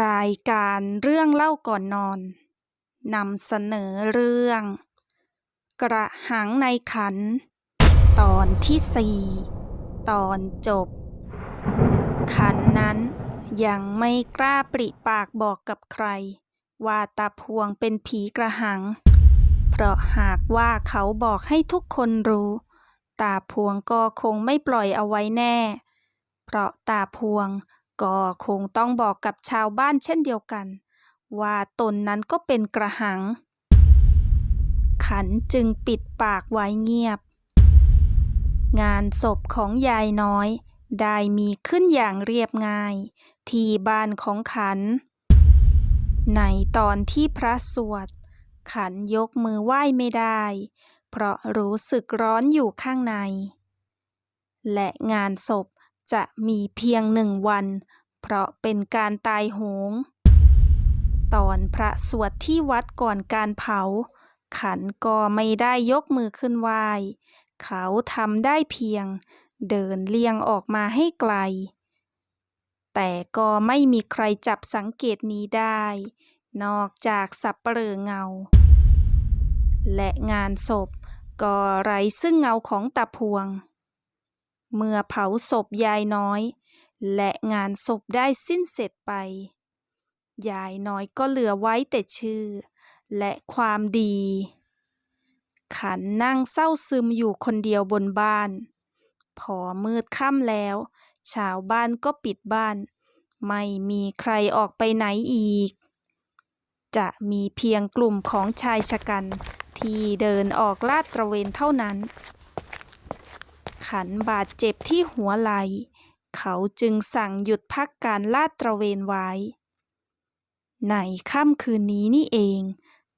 รายการเรื่องเล่าก่อนนอนนำเสนอเรื่อง กระหังในขัน ตอนที่สี่ตอนจบ ขันนั้นยังไม่กล้าปริปากบอกกับใคร ว่าตาพวงเป็นผีกระหัง เพราะหากว่าเขาบอกให้ทุกคนรู้ ตาพวงก็คงไม่ปล่อยเอาไว้แน่ เพราะตาพวง ก็คงต้องบอกกับชาวบ้านเช่นเดียวกัน ว่าตนนั้นก็เป็นกระหัง ขันจึงปิดปากไว้เงียบ งานศพของยายน้อย ได้มีขึ้นอย่างเรียบง่าย ที่บ้านของขัน ในตอนที่พระสวด ขันยกมือไหว้ไม่ได้ เพราะรู้สึกร้อนอยู่ข้างใน และงานศพ จะมีเพียงหนึ่งวัน เพราะเป็นการตายโหง ตอนพระสวดที่วัดก่อนการเผา ขันก็ไม่ได้ยกมือขึ้นไหว้ เขาทำได้เพียง เดินเลี่ยงออกมาให้ไกล แต่ก็ไม่มีใครจับสังเกตนี้ได้ นอกจากสับเปลือเงา และงานศพก็ไรซึ่งเงาของตาพวง เมื่อเผาศพยายน้อย และงานศพได้สิ้นเสร็จไป ยายน้อยก็เหลือไว้แต่ชื่อ และความดี ขันนั่งเศร้าซึมอยู่คนเดียวบนบ้าน พอมืดค่ำแล้ว ชาวบ้านก็ปิดบ้าน ไม่มีใครออกไปไหนอีก จะมีเพียงกลุ่มของชายชะกันที่เดินออกลาดตระเวนเท่านั้น ขันบาดเจ็บที่หัวไหล่เขาจึงสั่งหยุดพักการลาดตระเวนไว้ ในค่ำคืนนี้นี่เอง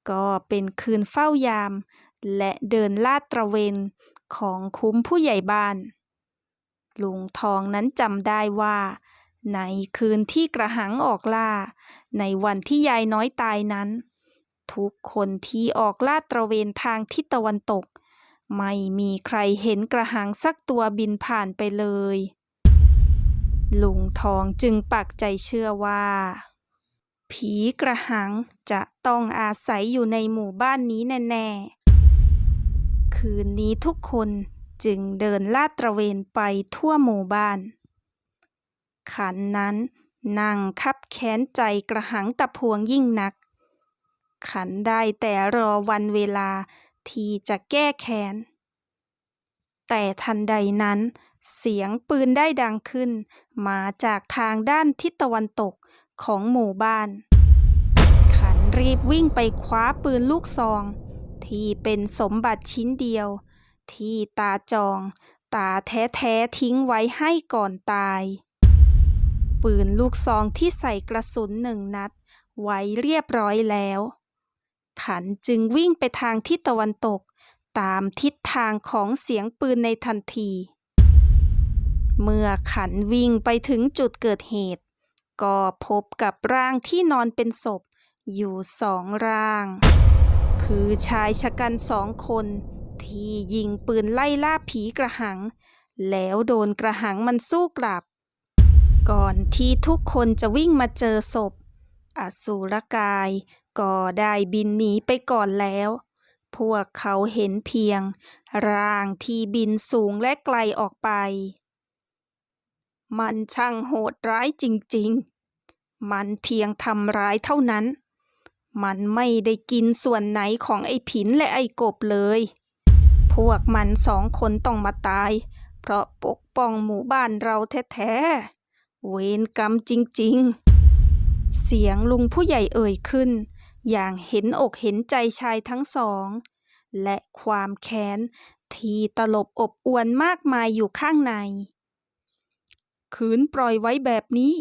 ก็เป็นคืนเฝ้ายาม และเดินลาดตระเวนของคุ้มผู้ใหญ่บ้าน ลุงทองนั้นจำได้ว่า ในคืนที่กระหังออกล่า ในวันที่ยายน้อยตายนั้น ทุกคนที่ออกลาดตระเวนทางทิศตะวันตก ไม่มีใครเห็นกระหังสักตัวบินผ่านไปเลย ลุงทองจึงปักใจเชื่อว่า ผีกระหังจะต้องอาศัยอยู่ในหมู่บ้านนี้แน่ ๆ คืนนี้ทุกคนจึงเดินลาดตระเวนไปทั่วหมู่บ้าน ขันนั้นนั่งคับแค้นใจกระหังตะพวงยิ่งนัก ขันได้แต่รอวันเวลา ที่จะแก้แค้น แต่ทันใดนั้น เสียงปืนได้ดังขึ้น มาจากทางด้านทิศตะวันตกของหมู่บ้าน ขันรีบวิ่งไปคว้าปืนลูกซอง ที่เป็นสมบัติชิ้นเดียว ที่ตาจอง ตาแท้ๆทิ้งไว้ให้ก่อนตาย ปืนลูกซองที่ใส่กระสุนหนึ่งนัดไว้เรียบร้อยแล้ว ขันจึงวิ่งไปทางทิศตะวันตก ตามทิศทางของเสียงปืนในทันที เมื่อขันวิ่งไปถึงจุดเกิดเหตุ ก็พบกับร่างที่นอนเป็นศพ อยู่สองร่าง คือชายชะกันสองคน ที่ยิงปืนไล่ล่าผีกระหัง แล้วโดนกระหังมันสู้กลับ ก่อนที่ทุกคนจะวิ่งมาเจอศพ อสูรกาย ก็ได้บินหนีไปก่อนแล้ว พวกเขาเห็นเพียง ร่างที่บินสูงและไกลออกไป มันช่างโหดร้ายจริงๆ มันเพียงทำร้ายเท่านั้น มันไม่ได้กินส่วนไหนของไอ้ผินและไอ้กบเลย พวกมันสองคนต้องมาตาย เพราะปกป้องหมู่บ้านเราแท้ๆ เวรกรรมจริงๆเสียงลุงผู้ใหญ่เอ่ยขึ้น อย่างเห็นอกเห็นใจชายทั้งสอง และความแค้นที่ตลบอบอวนมากมายอยู่ข้างใน ขืนปล่อยไว้แบบนี้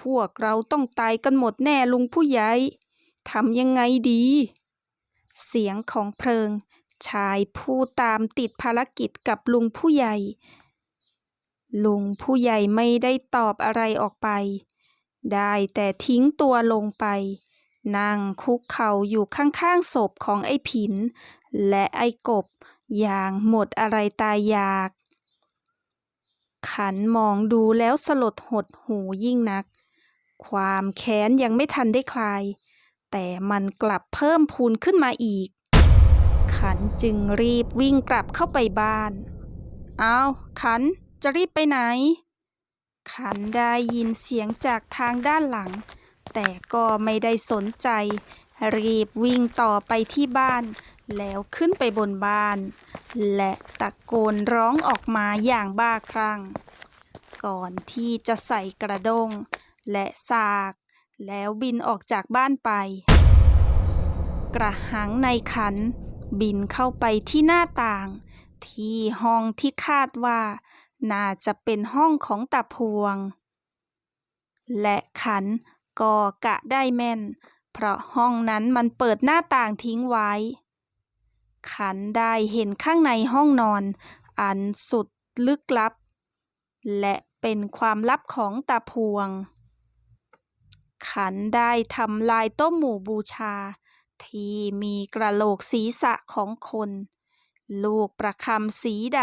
พวกเราต้องตายกันหมดแน่ลุงผู้ใหญ่ทำยังไงดี เสียงของเพลิง ชายผู้ตามติดภารกิจกับลุงผู้ใหญ่ ลุงผู้ใหญ่ไม่ได้ตอบอะไรออกไป ได้แต่ทิ้งตัวลงไป นั่งคุกเข่าอยู่ข้างๆศพของไอ้ผิน และไอ้กบอย่างหมดอะไรตายอยาก ขันมองดูแล้วสลดหดหูยิ่งนัก ความแค้นยังไม่ทันได้คลาย แต่มันกลับเพิ่มพูนขึ้นมาอีก ขันจึงรีบวิ่งกลับเข้าไปบ้าน เอาขันจะรีบไปไหน ขันได้ยินเสียงจากทางด้านหลัง แต่ก็ไม่ได้สนใจ รีบวิ่งต่อไปที่บ้าน แล้วขึ้นไปบนบ้าน และตะโกนร้องออกมาอย่างบ้าคลั่ง ก่อนที่จะใส่กระด้ง และสาก แล้วบินออกจากบ้านไป กระหังในขัน บินเข้าไปที่หน้าต่าง ที่ห้องที่คาดว่า น่าจะเป็นห้องของตาพวงและขัน ก็กะได้แม่น เพราะห้องนั้นมันเปิดหน้าต่างทิ้งไว้ ขันได้เห็นข้างในห้องนอน อันสุดลึกลับ และเป็นความลับของตาพวง ขันได้ทำลายต้มหมู่บูชา ที่มีกระโหลกศีรษะของคน ลูกประคำสีด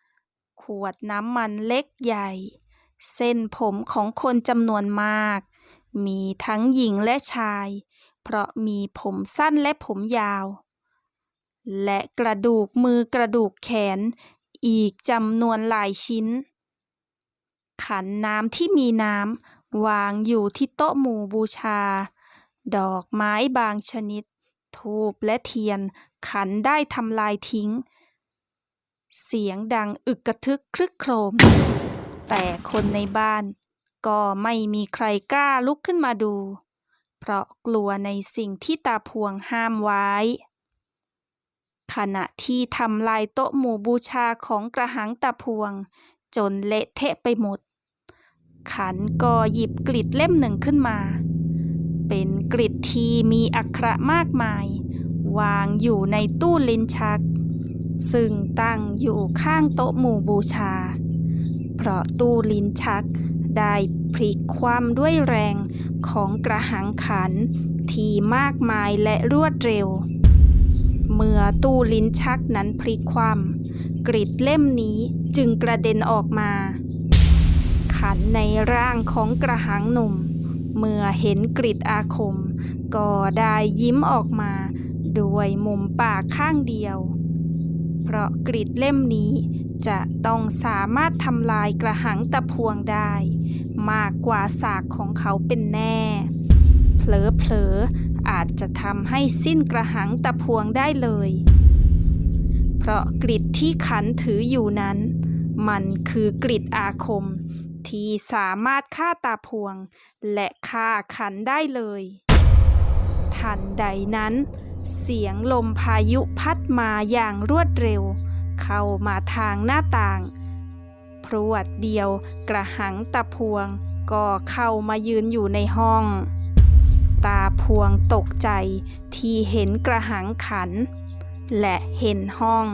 ำขวดน้ำมันเล็กใหญ่ เส้นผมของคนจำนวนมาก มีทั้งหญิงและชาย เพราะมีผมสั้นและผมยาว และกระดูกมือกระดูกแขนอีกจำนวนหลายชิ้น ขันน้ำที่มีน้ำวางอยู่ที่โต๊ะหมู่บูชา ดอกไม้บางชนิด ทูบและเทียนขันได้ทำลายทิ้ง เสียงดังอึกกระทึกครึกโครม แต่คนในบ้าน ก็ไม่มีใครกล้าลุกขึ้นมาดู เพราะกลัวในสิ่งที่ตาพวงห้ามไว้ ขณะที่ทำลายโต๊ะหมู่บูชาของกระหังตาพวง จนเละเทะไปหมด ขันก็หยิบกริดเล่มหนึ่งขึ้นมา เป็นกริดที่มีอักขระมากมาย วางอยู่ในตู้ลิ้นชัก ซึ่งตั้งอยู่ข้างโต๊ะหมู่บูชา เพราะตู้ลิ้นชัก ได้พลิกคว่ำด้วยแรงของกระหังขัน ที่มากมายและรวดเร็ว เมื่อตู้ลิ้นชักนั้นพลิกคว่ำกริดเล่มนี้จึงกระเด็นออกมา ขันในร่างของกระหังหนุ่ม เมื่อเห็นกริดอาคม ก็ได้ยิ้มออกมาด้วยมุมปากข้างเดียว เพราะกริดเล่มนี้จะต้องสามารถทำลายกระหังตะพวงได้ มากกว่าสากของเขาเป็นแน่ เผลอๆอาจจะทำให้สิ้นกระหังตะพวงได้เลย เพราะกริดที่ขันถืออยู่นั้น มันคือกริดอาคมที่สามารถฆ่าตาพวง และฆ่าขันได้เลย ทันใดนั้น เสียงลมพายุพัดมาอย่างรวดเร็ว เข้ามาทางหน้าต่าง พรวดเดียวกระหังตาพวง ก็เข้ามายืนอยู่ในห้อง ตาพวงตกใจที่เห็นกระหังขัน และเห็นห้อง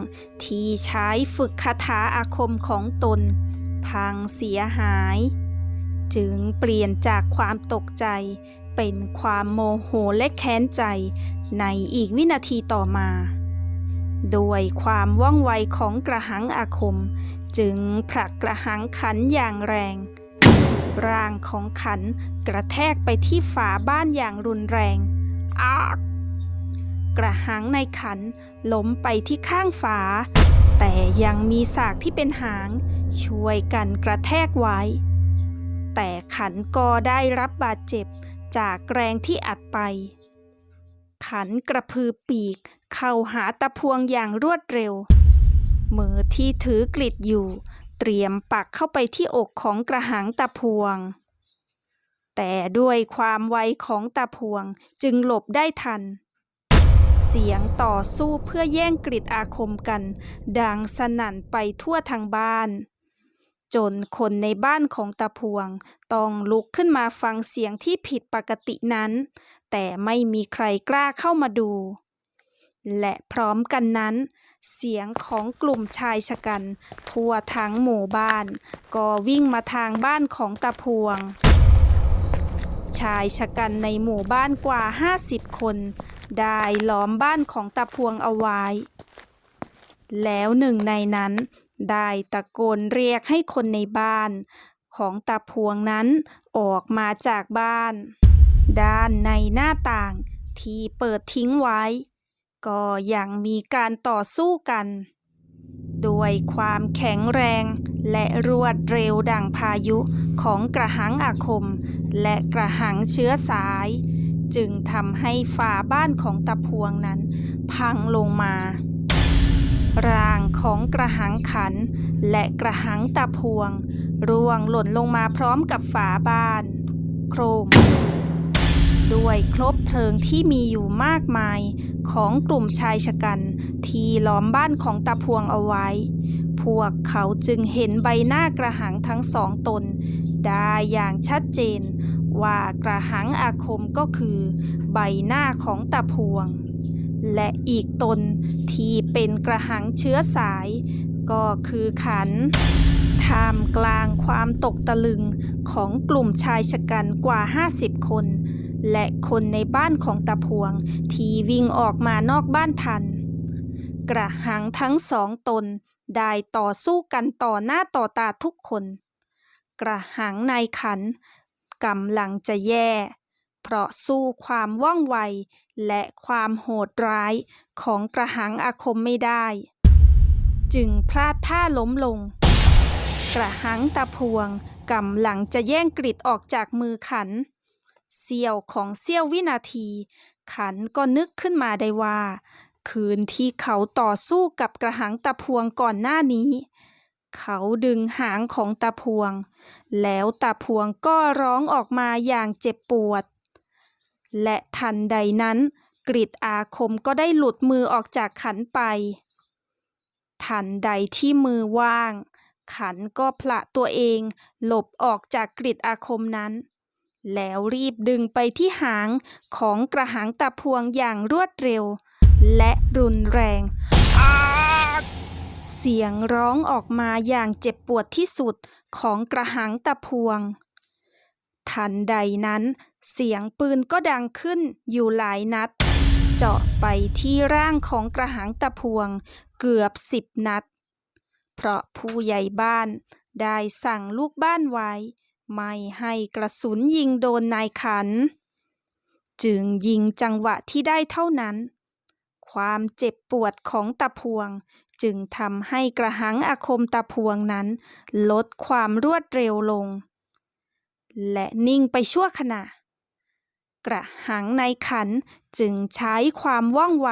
ที่ใช้ฝึกคาถาอาคมของตน พังเสียหาย จึงเปลี่ยนจากความตกใจเป็นความโมโหและแค้นใจในอีกวินาทีต่อมา โดยความว่องไวของกระหังอาคม จึงผลักกระหังขันอย่างแรง ร่างของขันกระแทกไปที่ฝาบ้านอย่างรุนแรง อากกระหังในขันล้มไปที่ข้างฝา แต่ยังมีสากที่เป็นหาง ช่วยกันกระแทกไว้ แต่ขันก็ได้รับบาดเจ็บจากแรงที่อัดไป ขันกระพือปีก เข้าหาตะพวงอย่างรวดเร็ว มือที่ถือกลิดอยู่ เตรียมปักเข้าไปที่อกของกระหังตะพวง แต่ด้วยความไวของตะพวงจึงหลบได้ทัน เสียงต่อสู้เพื่อแย่งกริดอาคมกัน ดังสนั่นไปทั่วทางบ้าน จนคนในบ้านของตาพวง ต้องลุกขึ้นมาฟังเสียงที่ผิดปกตินั้น แต่ไม่มีใครกล้าเข้ามาดู และพร้อมกันนั้น เสียงของกลุ่มชายชะกัน ทั่วทั้งหมู่บ้าน ก็วิ่งมาทางบ้านของตาพวง ชายชะกันในหมู่บ้านกว่า 50 คน ได้ล้อมบ้านของตาพวงเอาไว้ แล้วหนึ่งในนั้น ได้ตะโกนเรียกให้คนในบ้าน ของตาพวงนั้นออกมาจากบ้าน ด้านในหน้าต่างที่เปิดทิ้งไว้ ก็ยังมีการต่อสู้กัน ด้วยความแข็งแรงและรวดเร็วดังพายุของกระหังอาคม และกระหังเชื้อสาย จึงทำให้ฝาบ้านของตาพวงนั้น พังลงมาร่างของกระหังขัน และกระหังตาพวง ร่วงหล่นลงมาพร้อมกับฝาบ้าน โครม ด้วยครบเพลิงที่มีอยู่มากมาย ของกลุ่มชายชะกัน ที่ล้อมบ้านของตาพวงเอาไว้ พวกเขาจึงเห็นใบหน้ากระหังทั้งสองตน ได้อย่างชัดเจน ว่ากระหังอาคมก็คือ ใบหน้าของตาพวง และอีกตนที่เป็นกระหังเชื้อสาย ก็คือขันท่ามกลางความตกตะลึงของกลุ่มชายชะกันกว่า 50 คน และคนในบ้านของตาพวง ที่วิ่งออกมานอกบ้านทัน กระหังทั้งสองตนได้ต่อสู้กันต่อหน้าต่อตาทุกคน กระหังในายขันกำลังจะแย่ เพราะสู้ความว่องไว และความโหดร้ายของกระหังอาคมไม่ได้ จึงพลาดท่าล้มลง กระหังตาพวงกำลังจะแย่งกริดออกจากมือขัน เสี้ยวของเสี้ยววินาที ขันก็นึกขึ้นมาได้ว่า คืนที่เขาต่อสู้กับกระหังตาพวงก่อนหน้านี้ เขาดึงหางของตาพวง แล้วตาพวงก็ร้องออกมาอย่างเจ็บปวด และทันใดนั้นกริดอาคมก็ได้หลุดมือออกจากขันไป ทันใดที่มือว่าง ขันก็ผละตัวเองหลบออกจากกริดอาคมนั้น แล้วรีบดึงไปที่หางของกระหังตาพวงอย่างรวดเร็ว และรุนแรง เสียงร้องออกมาอย่างเจ็บปวดที่สุดของกระหังตาพวง ทันใดนั้น เสียงปืนก็ดังขึ้นอยู่หลายนัด เจาะไปที่ร่างของกระหังตะพวงเกือบสิบนัด เพราะผู้ใหญ่บ้านได้สั่งลูกบ้านไว้ ไม่ให้กระสุนยิงโดนนายขัน จึงยิงจังหวะที่ได้เท่านั้น ความเจ็บปวดของตะพวง จึงทำให้กระหังอาคมตะพวงนั้น ลดความรวดเร็วลง และนิ่งไปชั่วขณะ กระหังในขันจึงใช้ความว่องไว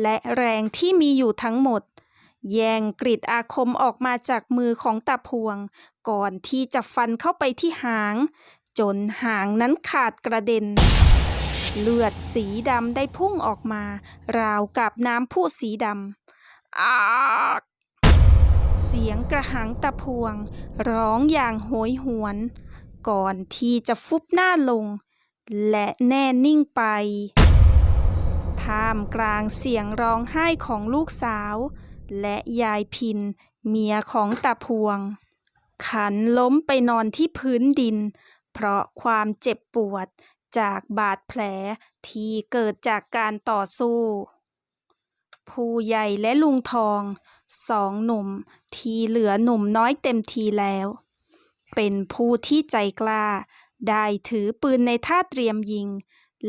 และแรงที่มีอยู่ทั้งหมด แย่งกริดอาคมออกมาจากมือของตาพวง ก่อนที่จะฟันเข้าไปที่หาง จนหางนั้นขาดกระเด็น เลือดสีดำได้พุ่งออกมา ราวกับน้ำพุสีดำอาเสียงกระหังตะพวง ร้องอย่างโหยหวน ก่อนที่จะฟุบหน้าลง และแน่นิ่งไปท่ามกลางเสียงร้องไห้ของลูกสาว และยายพินเมียของตาพวง ขันล้มไปนอนที่พื้นดิน เพราะความเจ็บปวดจากบาดแผลที่เกิดจากการต่อสู้ ผู้ใหญ่และลุงทองสองหนุ่มที่เหลือหนุ่มน้อยเต็มทีแล้ว เป็นผู้ที่ใจกล้า ได้ถือปืนในท่าเตรียมยิง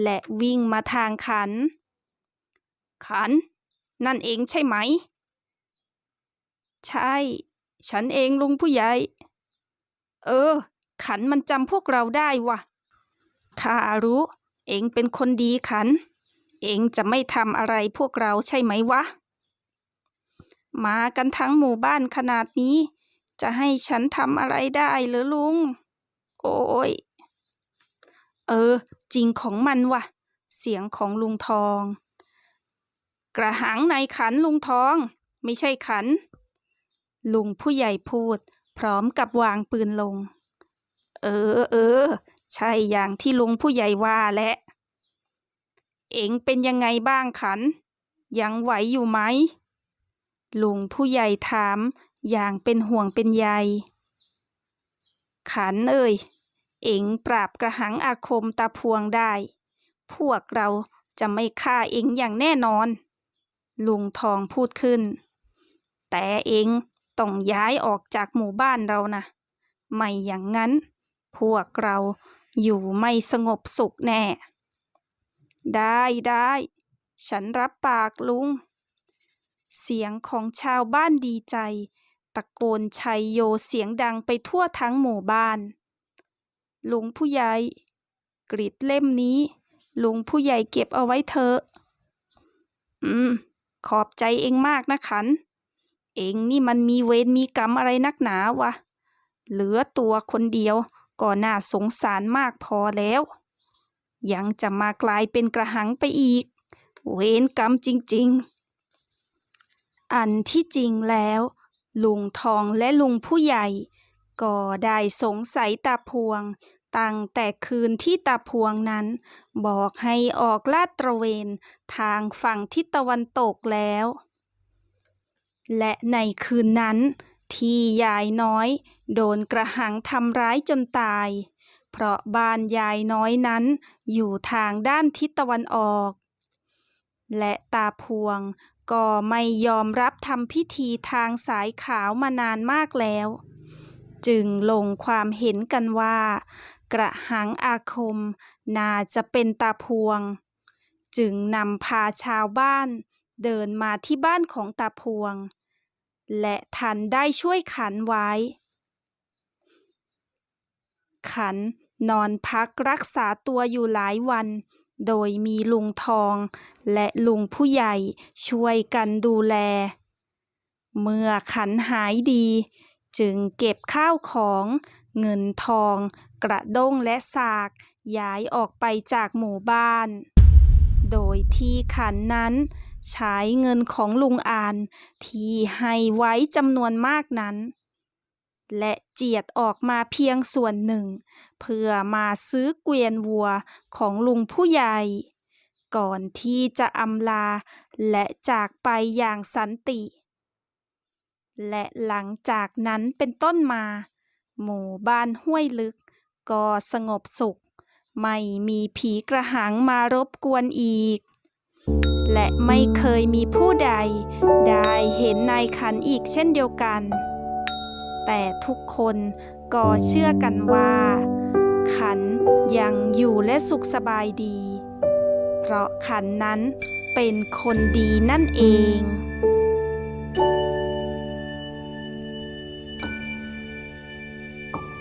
และวิ่งมาทางขัน ขัน นั่นเองใช่ไหม ใช่ ฉันเองลุงผู้ใหญ่ เออ ขันมันจำพวกเราได้วะข้ารู้ เองเป็นคนดีขัน เองจะไม่ทำอะไรพวกเราใช่ไหมวะ มากันทั้งหมู่บ้านขนาดนี้ จะให้ฉันทำอะไรได้หรือลุง โอ้ย เออ จริงของมันวะเสียงของลุงทอง กระหังในขันลุงทอง ไม่ใช่ขัน ลุงผู้ใหญ่พูด พร้อมกับวางปืนลง เออเออ ใช่อย่างที่ลุงผู้ใหญ่ว่าแหละ เอ็งเป็นยังไงบ้างขัน ยังไหวอยู่ไหม ลุงผู้ใหญ่ถามอย่างเป็นห่วงเป็นใย ขันเอ่ย เอ็งปราบกระหังอาคมตาพวงได้ พวกเราจะไม่ฆ่าเอ็งอย่างแน่นอน ลุงทองพูดขึ้น แต่เอ็ง ต้องย้ายออกจากหมู่บ้านเรานะ ไม่อย่างนั้น พวกเราอยู่ไม่สงบสุขแน่ ได้ได้ ฉันรับปากลุง เสียงของชาวบ้านดีใจ ตะโกนชัยโยเสียงดังไปทั่วทั้งหมู่บ้าน ลุงผู้ใหญ่กรีดเล่มนี้ ลุงผู้ใหญ่เก็บเอาไว้เถอะ อืม ขอบใจเองมากนะขัน เองนี่มันมีเวรมีกรรมอะไรนักหนาวะ เหลือตัวคนเดียวก็น่าสงสารมากพอแล้ว ยังจะมากลายเป็นกระหังไปอีก เวรกรรมจริง ๆ อันที่จริงแล้ว ลุงทองและลุงผู้ใหญ่ ก็ได้สงสัยตาพวง ตั้งแต่คืนที่ตาพวงนั้น บอกให้ออกลาดตระเวนทางฝั่งทิศตะวันตกแล้ว และในคืนนั้น ที่ยายน้อย โดนกระหังทำร้ายจนตาย เพราะบ้านยายน้อยนั้น อยู่ทางด้านทิศตะวันออก และตาพวงก็ไม่ยอมรับทำพิธีทางสายขาวมานานมากแล้ว จึงลงความเห็นกันว่า กระหังอาคมน่าจะเป็นตาพวง จึงนำพาชาวบ้าน เดินมาที่บ้านของตาพวง และทันได้ช่วยขันไว้ ขันนอนพักรักษาตัวอยู่หลายวัน โดยมีลุงทอง และลุงผู้ใหญ่ช่วยกันดูแล เมื่อขันหายดี จึงเก็บข้าวของเงินทอง กระด้งและสากย้ายออกไปจากหมู่บ้าน โดยที่ขันนั้น ใช้เงินของลุงอานที่ให้ไว้จำนวนมากนั้น และเจียดออกมาเพียงส่วนหนึ่ง เพื่อมาซื้อเกวียนวัวของลุงผู้ใหญ่ ก่อนที่จะอำลาและจากไปอย่างสันติ และหลังจากนั้นเป็นต้นมา หมู่บ้านห้วยลึกก็สงบสุข ไม่มีผีกระหังมารบกวนอีก และไม่เคยมีผู้ใด ได้เห็นนายขันอีกเช่นเดียวกัน แต่ทุกคนก็เชื่อกันว่า ขันยังอยู่และสุขสบายดี เพราะขันนั้นเป็นคนดีนั่นเอง